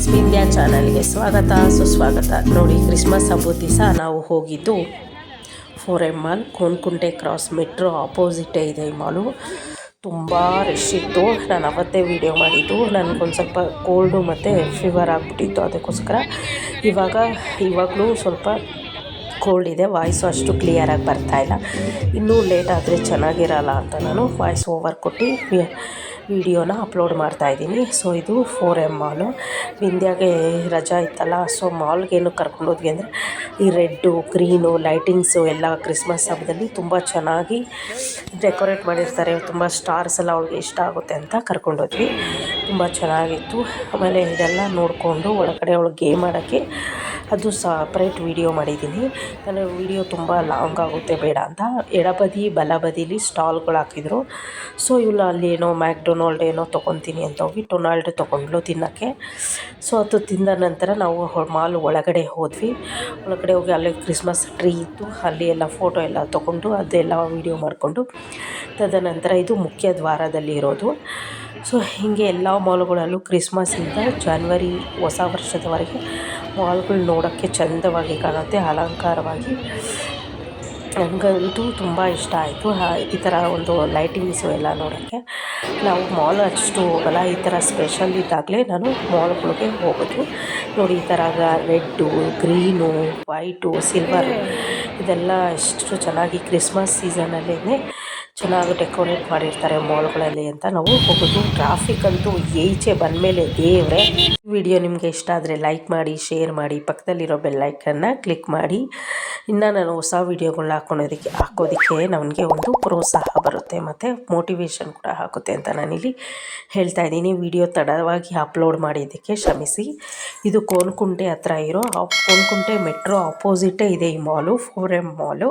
Friends India ಚಾನಲ್ಗೆ ಸ್ವಾಗತ, ಸುಸ್ವಾಗತ. ನೋಡಿ, ಕ್ರಿಸ್ಮಸ್ ಹಬ್ಬದ ದಿವಸ ನಾವು ಹೋಗಿದ್ದು forum mall Konanakunte cross metro ಆಪೋಸಿಟೇ ಇದೆ ಈ ಮಾಲು. ತುಂಬ ರಶ್ ಇತ್ತು. ನಾನು ಅವತ್ತೇ ವೀಡಿಯೋ ಮಾಡಿದ್ದು. ನನಗೊಂದು ಸ್ವಲ್ಪ ಕೋಲ್ಡು ಮತ್ತು ಫೀವರ್ ಆಗಿಬಿಟ್ಟಿತ್ತು ಅದಕ್ಕೋಸ್ಕರ. ಇವಾಗ, ಇವಾಗಲೂ ಸ್ವಲ್ಪ ಕೋಲ್ಡ್ ಇದೆ. ವಾಯ್ಸು ಅಷ್ಟು ಕ್ಲಿಯರಾಗಿ ಬರ್ತಾಯಿಲ್ಲ ಇನ್ನೂ ಲೇಟ್ ಆದರೆ ಚೆನ್ನಾಗಿರಲ್ಲ ಅಂತ ನಾನು ವಾಯ್ಸ್ ಓವರ್ ಕೊಟ್ಟು ವಿಡಿಯೋನ ಅಪ್ಲೋಡ್ ಮಾಡ್ತಾ ಇದ್ದೀನಿ. ಸೊ, ಇದು ಫೋರ್ ಎಂ ಮಾಲು ವಿಂಧ್ಯಾಗೆ ರಜಾ ಇತ್ತಲ್ಲ, ಸೊ ಮಾಲ್ಗೇನು ಕರ್ಕೊಂಡು ಹೋದ್ವಿ ಅಂದರೆ ಈ ರೆಡ್ಡು, ಗ್ರೀನು ಲೈಟಿಂಗ್ಸು ಎಲ್ಲ ಕ್ರಿಸ್ಮಸ್ ಹಬ್ಬದಲ್ಲಿ ತುಂಬ ಚೆನ್ನಾಗಿ ಡೆಕೋರೇಟ್ ಮಾಡಿರ್ತಾರೆ. ತುಂಬ ಸ್ಟಾರ್ಸ್ ಎಲ್ಲ ಅವ್ಳಿಗೆ ಇಷ್ಟ ಆಗುತ್ತೆ ಅಂತ ಕರ್ಕೊಂಡೋದ್ವಿ ತುಂಬ ಚೆನ್ನಾಗಿತ್ತು. ಆಮೇಲೆ ಇದೆಲ್ಲ ನೋಡಿಕೊಂಡು ಒಳಗಡೆ ಅವಳು ಗೇಮ್ ಆಡೋಕ್ಕೆ ಅದು ಸಪ್ರೇಟ್ ವೀಡಿಯೋ ಮಾಡಿದ್ದೀನಿ. ನಾನು ವೀಡಿಯೋ ತುಂಬ ಲಾಂಗ್ ಆಗುತ್ತೆ, ಬೇಡ ಅಂತ. ಎಡಬದಿ, ಬಲಬದಿಲಿ ಸ್ಟಾಲ್ಗಳು ಹಾಕಿದ್ರು. ಸೊ ಇವಳು ಅಲ್ಲಿ ಏನೋ ಮ್ಯಾಕ್ಡೊನಾಲ್ಡ್ ಏನೋ ತೊಗೊತೀನಿ ಅಂತ ಹೋಗಿ ಟೊನಾಲ್ಡ್ ತೊಗೊಂಡ್ಲು ತಿನ್ನೋಕ್ಕೆ. ಸೊ ಅದು ತಿಂದ ನಂತರ ನಾವು ಮಾಲ್ ಒಳಗಡೆ ಹೋದ್ವಿ. ಒಳಗಡೆ ಹೋಗಿ ಅಲ್ಲಿ ಕ್ರಿಸ್ಮಸ್ ಟ್ರೀ ಇತ್ತು. ಅಲ್ಲಿ ಎಲ್ಲ ಫೋಟೋ ಎಲ್ಲ ತೊಗೊಂಡು ಅದೆಲ್ಲ ವೀಡಿಯೋ ಮಾಡಿಕೊಂಡು ತದನಂತರ ಇದು ಮುಖ್ಯ ದ್ವಾರದಲ್ಲಿ ಇರೋದು. ಸೊ ಹೀಗೆ ಎಲ್ಲ ಮಾಲ್ಗಳಲ್ಲೂ ಕ್ರಿಸ್ಮಸ್ಸಿಂದ ಜಾನ್ವರಿ ಹೊಸ ವರ್ಷದವರೆಗೆ ಮಾಲ್ಗಳು ನೋಡೋಕ್ಕೆ ಚಂದವಾಗಿ ಕಾಣುತ್ತೆ ಅಲಂಕಾರವಾಗಿ. ನನಗಂತೂ ತುಂಬ ಇಷ್ಟ ಆಯಿತು. ಈ ಥರ ಒಂದು ಲೈಟಿಂಗ್ಸು ಎಲ್ಲ ನೋಡೋಕ್ಕೆ. ನಾವು ಮಾಲ್ ಅಷ್ಟು ಹೋಗಲ್ಲ ಈ ಥರ ಸ್ಪೆಷಲ್ ಇದ್ದಾಗಲೇ ನಾನು ಮಾಲ್ಗಳಿಗೆ ಹೋಗೋದು. ನೋಡಿ ಈ ಥರ ರೆಡ್ಡು ಗ್ರೀನು ವೈಟು ಸಿಲ್ವರು ಇದೆಲ್ಲ ಎಷ್ಟು ಚೆನ್ನಾಗಿ ಕ್ರಿಸ್ಮಸ್ ಸೀಸನಲ್ಲೇ ಚೆನ್ನಾಗಿ ಡೆಕೋರೇಟ್ ಮಾಡಿರ್ತಾರೆ ಮಾಲ್ಗಳಲ್ಲಿ ಅಂತ ನಾವು ಹೋಗೋದು. ಟ್ರಾಫಿಕ್ ಅಂತೂ ಈಚೆ ಬಂದಮೇಲೆ ದೇವ್ರೆ. ವಿಡಿಯೋ ನಿಮಗೆ ಇಷ್ಟ ಆದರೆ ಲೈಕ್ ಮಾಡಿ ಶೇರ್ ಮಾಡಿ, ಪಕ್ಕದಲ್ಲಿರೋ ಬೆಲ್ಲೈಕನ್ನು ಕ್ಲಿಕ್ ಮಾಡಿ. ಇನ್ನು ನಾನು ಹೊಸ ವೀಡಿಯೋಗಳನ್ನ ಹಾಕೊಳೋದಕ್ಕೆ ಹಾಕೋದಕ್ಕೆ ನನಗೆ ಒಂದು ಪ್ರೋತ್ಸಾಹ ಬರುತ್ತೆ ಮತ್ತು ಮೋಟಿವೇಶನ್ ಕೂಡ ಹಾಕುತ್ತೆ ಅಂತ ನಾನಿಲ್ಲಿ ಹೇಳ್ತಾ ಇದ್ದೀನಿ. ವಿಡಿಯೋ ತಡವಾಗಿ ಅಪ್ಲೋಡ್ ಮಾಡಿದ್ದಕ್ಕೆ ಕ್ಷಮಿಸಿ. ಇದು ಕೋನ್ಕುಂಟೆ ಹತ್ರ ಇರೋ ಕೋನ್ಕುಂಟೆ ಮೆಟ್ರೋ ಆಪೋಸಿಟೇ ಇದೆ ಈ ಮಾಲು ಫೋರ್ ಎಂ ಮಾಲು